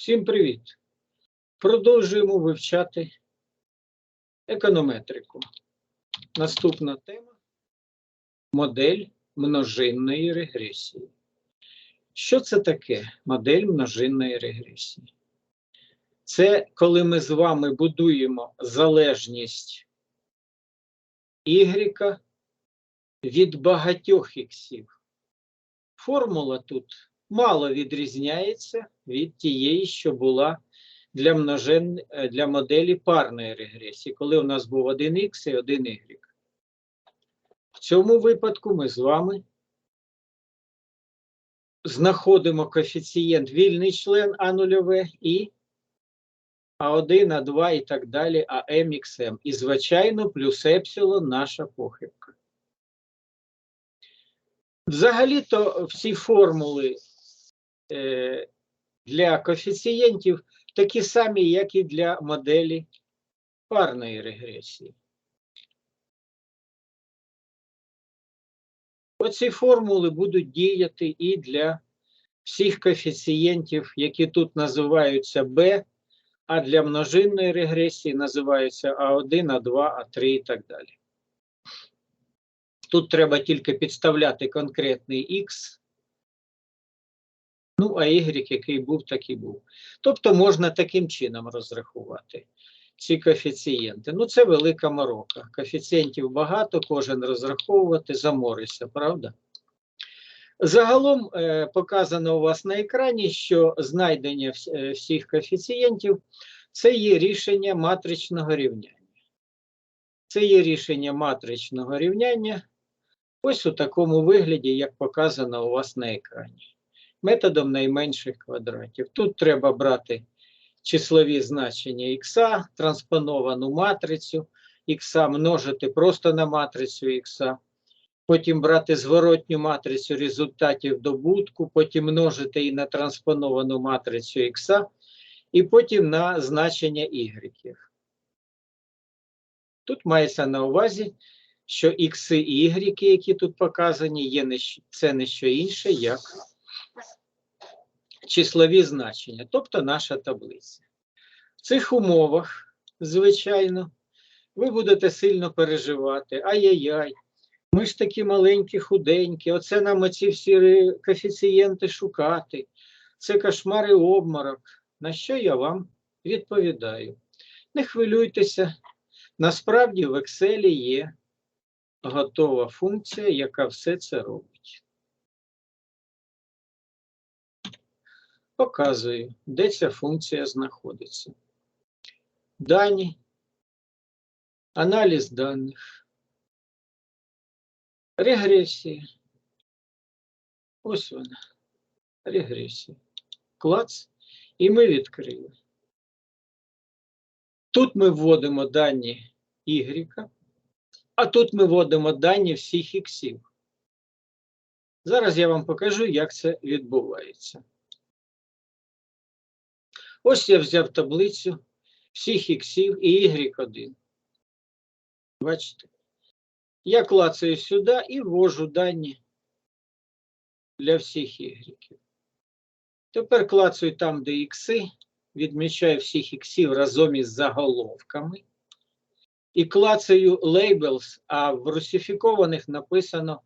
Всім привіт! Продовжуємо вивчати економетрику. Наступна тема модель множинної регресії. Що це таке модель множинної регресії? Це коли ми з вами будуємо залежність y від багатьох іксів. Формула тут мало відрізняється від тієї, що була для множин, е, для моделі парної регресії, коли у нас був один х і один y. В цьому випадку ми з вами знаходимо коефіцієнт вільний член А нульове і А1, А2 і так далі, АМ, XM. І, звичайно, плюс епсилон наша похибка. Взагалі-то всі формули е, для коефіцієнтів такі самі, як і для моделі парної регресії. Оці формули будуть діяти і для всіх коефіцієнтів, які тут називаються b, а для множинної регресії називаються А1, А2, А3 і так далі. Тут треба тільки підставляти конкретний Х, ну, а Y, який був, такий був. Тобто можна таким чином розрахувати ці коефіцієнти. Ну, це велика морока. Коефіцієнтів багато, кожен розраховувати, заморися, правда? Загалом е, показано у вас на екрані, що знайдення е, всіх коефіцієнтів це є рішення матричного рівняння. Це є рішення матричного рівняння ось у такому вигляді, як показано у вас на екрані. Методом найменших квадратів. Тут треба брати числові значення х, транспоновану матрицю х, множити просто на матрицю х, потім брати зворотню матрицю результатів добутку, потім множити і на транспоновану матрицю х, і потім на значення y. Тут мається на увазі, що х і y, які тут показані, є не, це не що інше, як числові значення, тобто наша таблиця. В цих умовах, звичайно, ви будете сильно переживати. Ай-яй-яй, ми ж такі маленькі, худенькі, оце нам оці всі коефіцієнти шукати. Це кошмар і обморок. На що я вам відповідаю? Не хвилюйтеся, насправді в Excel є готова функція, яка все це робить. Показую, де ця функція знаходиться. Дані, аналіз даних, регресія. Ось вона. Регресія. Клац. І ми відкрили. Тут ми вводимо дані Y, а тут ми вводимо дані всіх іксів. Зараз я вам покажу, як це відбувається. Ось я взяв таблицю всіх іксів і y1. Бачите? Я клацаю сюди і ввожу дані для всіх y. Тепер клацаю там, де ікси, відмічаю всіх іксів разом із заголовками. І клацаю labels, а в русифікованих написано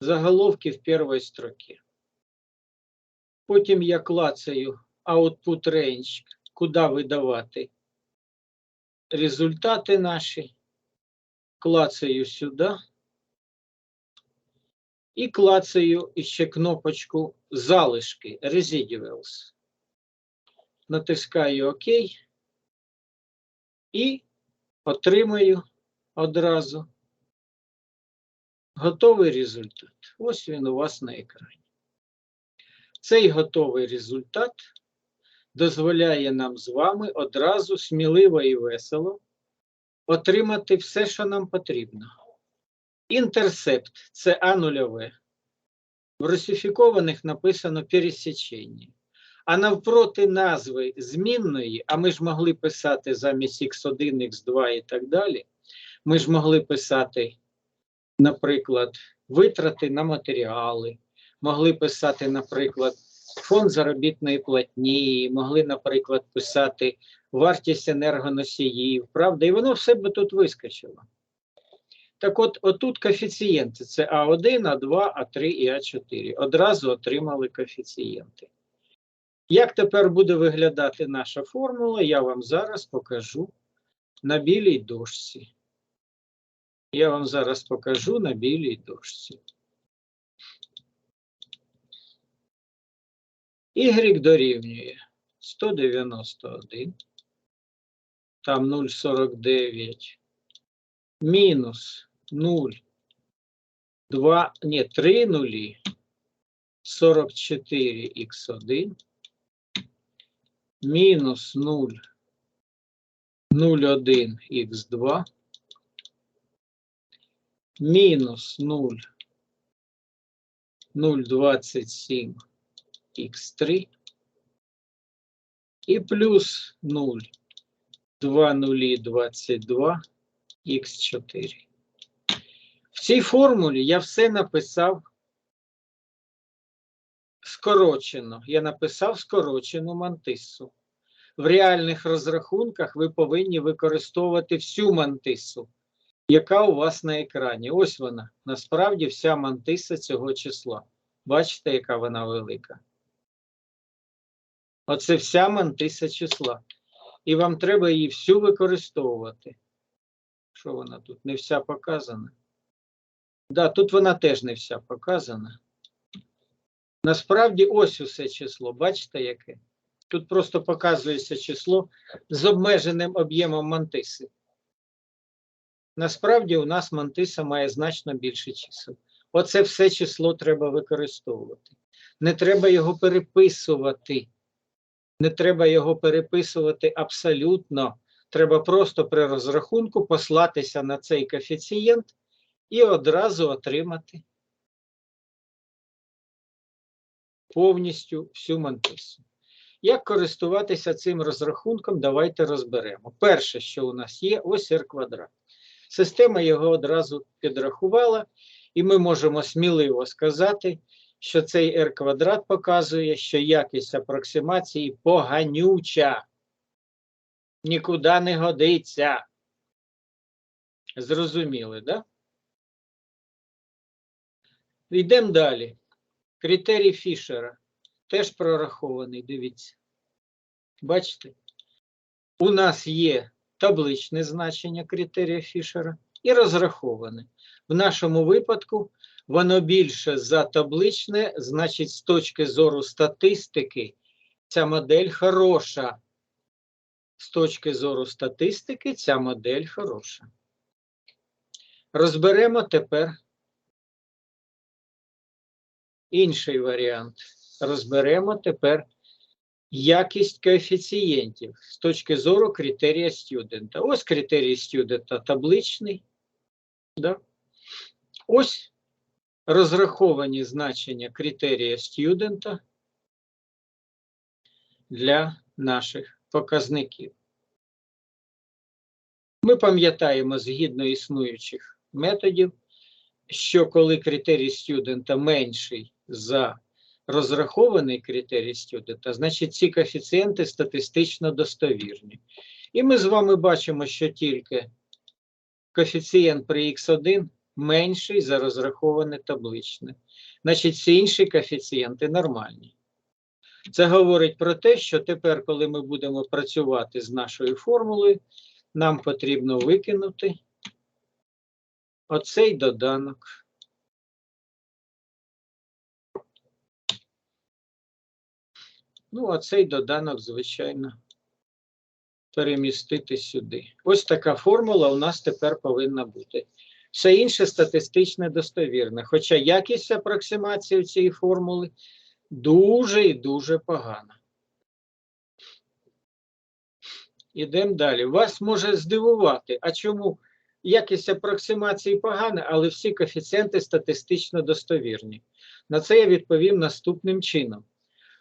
заголовки в першій строкі. Потім я клацаю output range, куди видавати результати наші, клацаю сюди і клацаю ще кнопочку залишки Residuals. Натискаю ОК і отримаю одразу готовий результат. Ось він у вас на екрані. Цей готовий результат дозволяє нам з вами одразу сміливо і весело отримати все, що нам потрібно. Інтерсепт це А нульове. В русифікованих написано пересічення. А навпроти назви змінної, а ми ж могли писати замість Х1, Х2 і так далі, ми ж могли писати, наприклад, витрати на матеріали, могли писати, наприклад, фонд заробітної платні, могли, наприклад, писати вартість енергоносіїв, правда, і воно все би тут вискочило. Так от, отут коефіцієнти це А1, А2, А3 і А4. Одразу отримали коефіцієнти. Як тепер буде виглядати наша формула, я вам зараз покажу на білій дошці. Я вам зараз покажу на білій дошці. Y дорівнює 191, там 0,49, мінус 0, 2, ні, 3 нулі, 44х1, мінус 0, 0,1х2, мінус 0, 0,27 х3 і плюс 0, 2 нулі 22 х4. В цій формулі я все написав скорочено. Я написав скорочену мантису. В реальних розрахунках ви повинні використовувати всю мантису, яка у вас на екрані. Ось вона. Насправді вся мантиса цього числа. Бачите, яка вона велика? Оце вся мантиса числа. І вам треба її всю використовувати. Що вона тут? Не вся показана? Да, тут вона теж не вся показана. Насправді ось усе число. Бачите, яке? Тут просто показується число з обмеженим об'ємом мантиси. Насправді у нас мантиса має значно більше чисел. Оце все число треба використовувати. Не треба його переписувати. Не треба його переписувати абсолютно. Треба просто при розрахунку послатися на цей коефіцієнт і одразу отримати повністю всю мантису. Як користуватися цим розрахунком, давайте розберемо. Перше, що у нас є, ось r квадрат. Система його одразу підрахувала, і ми можемо сміливо сказати, що цей r квадрат показує, що якість апроксимації поганюча, нікуди не годиться. Зрозуміли, да? Йдемо далі. Критерій Фішера теж прорахований, дивіться. Бачите? У нас є табличне значення критерія Фішера і розраховане. В нашому випадку воно більше за табличне, значить, з точки зору статистики, ця модель хороша. З точки зору статистики, ця модель хороша. Розберемо тепер інший варіант. Розберемо тепер якість коефіцієнтів з точки зору критерія студента. Ось критерій студента табличний. Да? Ось розраховані значення критерія студента для наших показників. Ми пам'ятаємо згідно існуючих методів, що коли критерій студента менший за розрахований критерій студента, значить ці коефіцієнти статистично достовірні. І ми з вами бачимо, що тільки коефіцієнт при х1 менший за розраховане табличне. Значить, всі інші коефіцієнти нормальні. Це говорить про те, що тепер, коли ми будемо працювати з нашою формулою, нам потрібно викинути оцей доданок. Ну, оцей доданок, звичайно, перемістити сюди. Ось така формула у нас тепер повинна бути. Все інше статистично достовірне. Хоча якість апроксимації цієї формули дуже і дуже погана. Ідемо далі. Вас може здивувати, а чому якість апроксимації погана, але всі коефіцієнти статистично достовірні. На це я відповім наступним чином.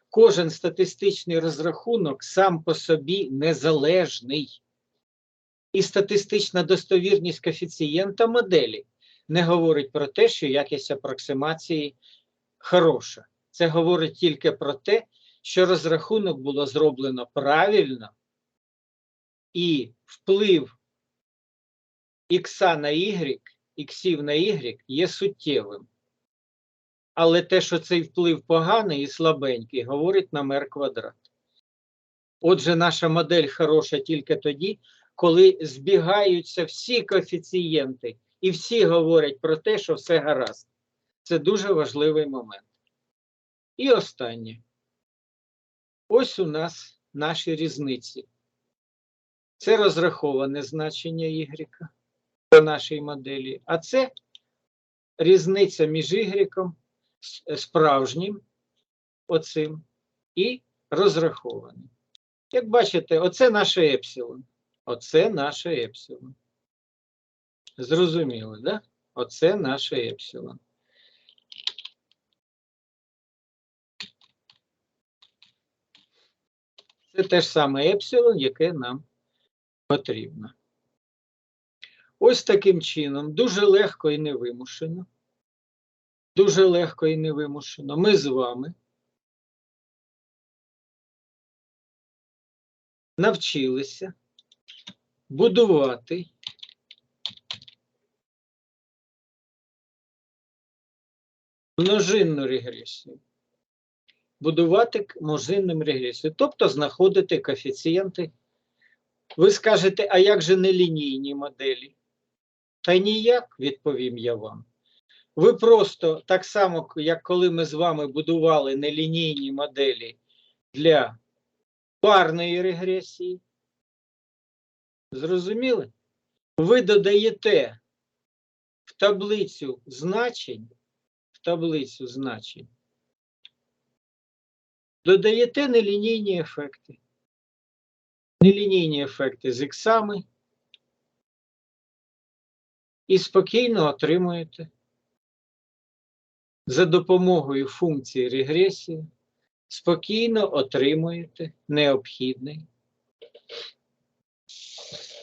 Кожен статистичний розрахунок сам по собі незалежний. І статистична достовірність коефіцієнта моделі не говорить про те, що якість апроксимації хороша. Це говорить тільки про те, що розрахунок було зроблено правильно, і вплив ікса на y, іксів на y є суттєвим. Але те, що цей вплив поганий і слабенький, говорить нам r квадрат. Отже, наша модель хороша тільки тоді, коли збігаються всі коефіцієнти, і всі говорять про те, що все гаразд. Це дуже важливий момент. І останнє. Ось у нас наші різниці. Це розраховане значення y по нашій моделі, а це різниця між y справжнім, оцим, і розрахованим. Як бачите, оце наше епсилон. Оце наше епсилон. Зрозуміло, да? Оце наше епсилон. Це те ж саме епсилон, яке нам потрібно. Ось таким чином, дуже легко і невимушено. Дуже легко і невимушено. Ми з вами навчилися будувати множинну регресію. Будувати множинним регресію, тобто знаходити коефіцієнти. Ви скажете, а як же нелінійні моделі? Та ніяк, відповім я вам. Ви просто так само, як коли ми з вами будували нелінійні моделі для парної регресії. Зрозуміли? Ви додаєте в таблицю значень, в таблицю значень, додаєте нелінійні ефекти. Нелінійні ефекти з іксами і спокійно отримуєте за допомогою функції регресії, спокійно отримуєте необхідний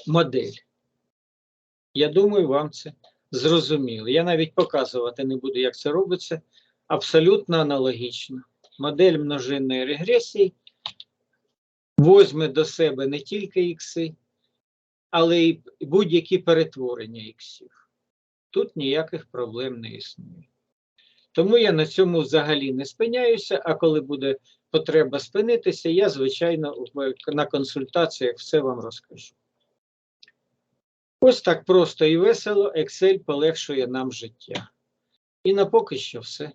модель. Я думаю, вам це зрозуміло. Я навіть показувати не буду, як це робиться. Абсолютно аналогічно. Модель множинної регресії возьме до себе не тільки ікси, але й будь-які перетворення іксів. Тут ніяких проблем не існує. Тому я на цьому взагалі не спиняюся, а коли буде потреба спинитися, я, звичайно, на консультаціях все вам розкажу. Ось так просто і весело Excel полегшує нам життя. І на поки що все.